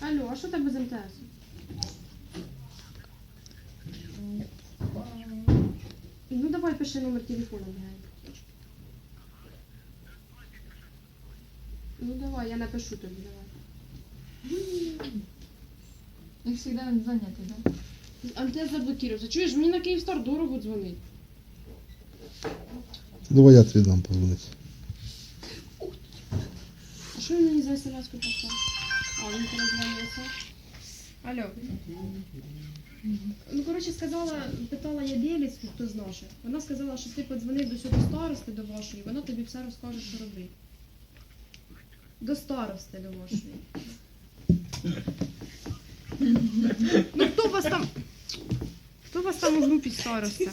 Алло, а що тебе з МТС? Ну давай пиши номер телефона, блядь. Ну давай, я напишу тобі, давай. Як завжди зайнятий, так? МТС заблокировався. Чуєш, мені на Київстар дорого дзвонить. Давай я тобі дам позвонити. А що він мені за смс послав? А, він перезвонився. Алло. Ну, коротше, сказала, питала я Біліцьку, хто з наших. Вона сказала, що ти подзвонив до сюди старости до вашої, вона тобі все розкаже, що робити. До старости до вашої. Ну хто вас там? Хто у вас там у групі староста?